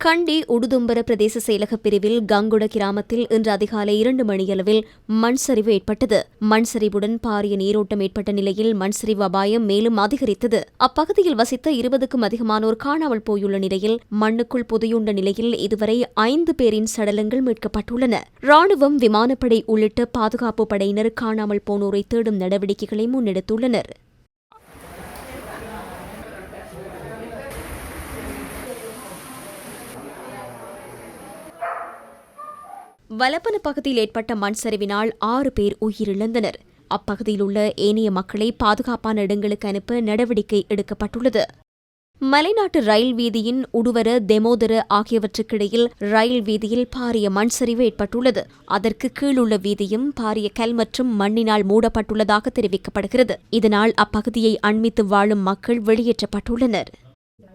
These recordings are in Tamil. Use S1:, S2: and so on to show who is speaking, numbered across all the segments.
S1: கண்டி உடுதும்பர பிரதேச செயலக பிரிவில் கங்குட கிராமத்தில் இன்று அதிகாலை இரண்டு மணியளவில் மண் சரிவு ஏற்பட்டது. மண் சரிவுடன் பாரிய நீரோட்டம் ஏற்பட்ட நிலையில் மண் சரிவு அபாயம் மேலும் அதிகரித்தது. அப்பகுதியில் வசித்த இருபதுக்கும் அதிகமானோர் காணாமல் போயுள்ள நிலையில் மண்ணுக்குள் புதையுண்ட நிலையில் இதுவரை ஐந்து பேரின் சடலங்கள் மீட்கப்பட்டுள்ளன. ராணுவம் விமானப்படை உள்ளிட்ட பாதுகாப்பு படையினர் காணாமல் போனோரை தேடும் நடவடிக்கைகளை முன்னெடுத்துள்ளனர். வலப்பன பகுதியில் ஏற்பட்ட மண் சரிவினால் ஆறு பேர் உயிரிழந்தனர். அப்பகுதியில் உள்ள ஏனைய மக்களை பாதுகாப்பான இடங்களுக்கு அனுப்ப நடவடிக்கை எடுக்கப்பட்டுள்ளது. மலைநாட்டு ரயில் வீதியின் உடுவர தெமோதர ஆகியவற்றுக்கிடையில் ரயில் வீதியில் பாரிய மண் சரிவு ஏற்பட்டுள்ளது. அதற்கு கீழுள்ள வீதியும் பாரிய கல் மற்றும் மண்ணினால் மூடப்பட்டுள்ளதாக தெரிவிக்கப்படுகிறது. இதனால் அப்பகுதியை அண்மித்து வாழும் மக்கள் வெளியேற்றப்பட்டுள்ளனர்.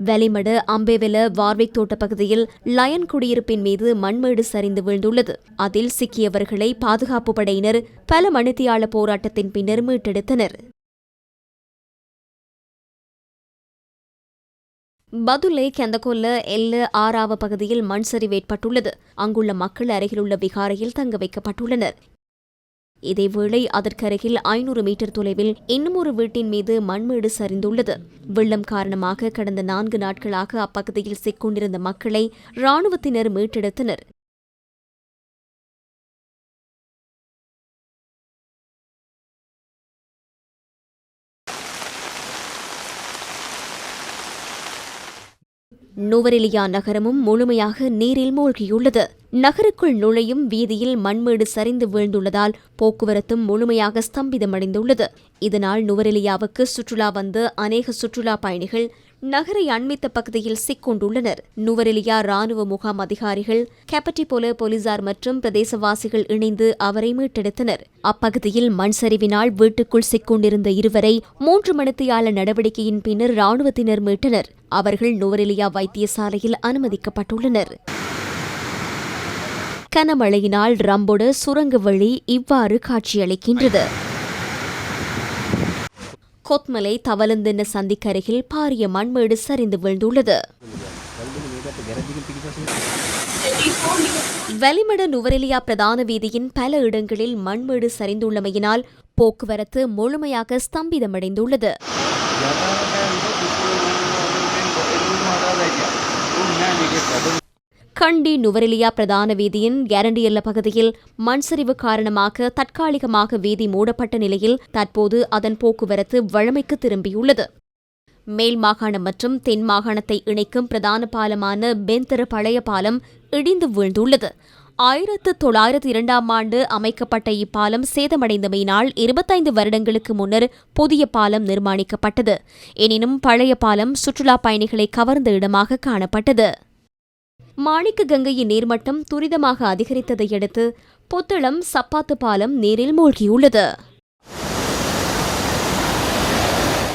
S1: வெளிமடு அம்பேவெல வார்விக் தோட்ட பகுதியில் லயன் குடியிருப்பின் மீது மண்மேடு சரிந்து வீழ்ந்துள்ளது. அதில் சிக்கியவர்களை பாதுகாப்பு படையினர் பல மணித்தியாள போராட்டத்தின் பின்னர் மீட்டெடுத்தனர். பதுலை கெந்தகொல்ல எல்ல ஆறாவ பகுதியில் மண் சரிவு ஏற்பட்டுள்ளது அங்குள்ள மக்கள் அருகிலுள்ள விகாரையில் தங்க வைக்கப்பட்டுள்ளனர். இதேவேளை அதற்கருகில் ஐநூறு மீட்டர் தொலைவில் இன்னும் ஒரு வீட்டின் மீது மண்மேடு சரிந்துள்ளது. வெள்ளம் காரணமாக கடந்த நான்கு நாட்களாக அப்பகுதியில் சிக்கொண்டிருந்த மக்களை ராணுவத்தினர் மீட்டெடுத்தனர். நுவரெலியா நகரமும் முழுமையாக நீரில் மூழ்கியுள்ளது. நகருக்குள் நுழையும் வீதியில் மண்மேடு சரிந்து வீழ்ந்துள்ளதால் போக்குவரத்தும் முழுமையாக ஸ்தம்பிதமடைந்துள்ளது. இதனால் நுவரெலியாவுக்கு சுற்றுலா வந்த அநேக சுற்றுலா பயணிகள் நகரை அண்மித்த பகுதியில் சிக்கொண்டுள்ளனர். நுவரெலியா ராணுவ முகாம் அதிகாரிகள் கேப்பட்டிபோல போலீசார் மற்றும் பிரதேசவாசிகள் இணைந்து அவரை மீட்டெடுத்தனர். அப்பகுதியில் மண் சரிவினால் வீட்டுக்குள் சிக்கொண்டிருந்த இருவரை மூன்று மணித்தியால நடவடிக்கையின் பின்னர் ராணுவத்தினர் மீட்டனர். அவர்கள் நுவரெலியா வைத்தியசாலையில் அனுமதிக்கப்பட்டுள்ளனர். கனமழையினால் ரம்போடு சுரங்க வழி இவ்வாறு காட்சியளிக்கின்றது. கொத்மலை தவலந்தென்ன சந்திக்கருகில் பாரிய மண்மேடு சரிந்து வீழ்ந்துள்ளது. வெளிமட நுவரெலியா பிரதான வீதியின் பல இடங்களில் மண்மேடு சரிந்துள்ளமையினால் போக்குவரத்து முழுமையாக ஸ்தம்பிதமடைந்துள்ளது. கண்டி நுவரெலியா பிரதான வீதியின் கேரண்டியல்ல பகுதியில் மண் சரிவு காரணமாக தற்காலிகமாக வீதி மூடப்பட்ட நிலையில் தற்போது அதன் போக்குவரத்து வழமைக்கு திரும்பியுள்ளது. மேல் மாகாணம் மற்றும் தென் மாகாணத்தை இணைக்கும் பிரதான பாலமான பெந்தர பழைய பாலம் இடிந்து வீழ்ந்துள்ளது. ஆயிரத்து தொள்ளாயிரத்து இரண்டாம் ஆண்டு அமைக்கப்பட்ட இப்பாலம் சேதமடைந்தமையினால் இருபத்தைந்து வருடங்களுக்கு முன்னர் புதிய பாலம் நிர்மாணிக்கப்பட்டது. எனினும் பழைய பாலம் சுற்றுலா பயணிகளை கவர்ந்த இடமாக காணப்பட்டது. மாணிக்க கங்கையின் நீர்மட்டம் துரிதமாக அதிகரித்ததை அடுத்து புத்தளம் சப்பாத்து பாலம் நீரில் மூழ்கியுள்ளது.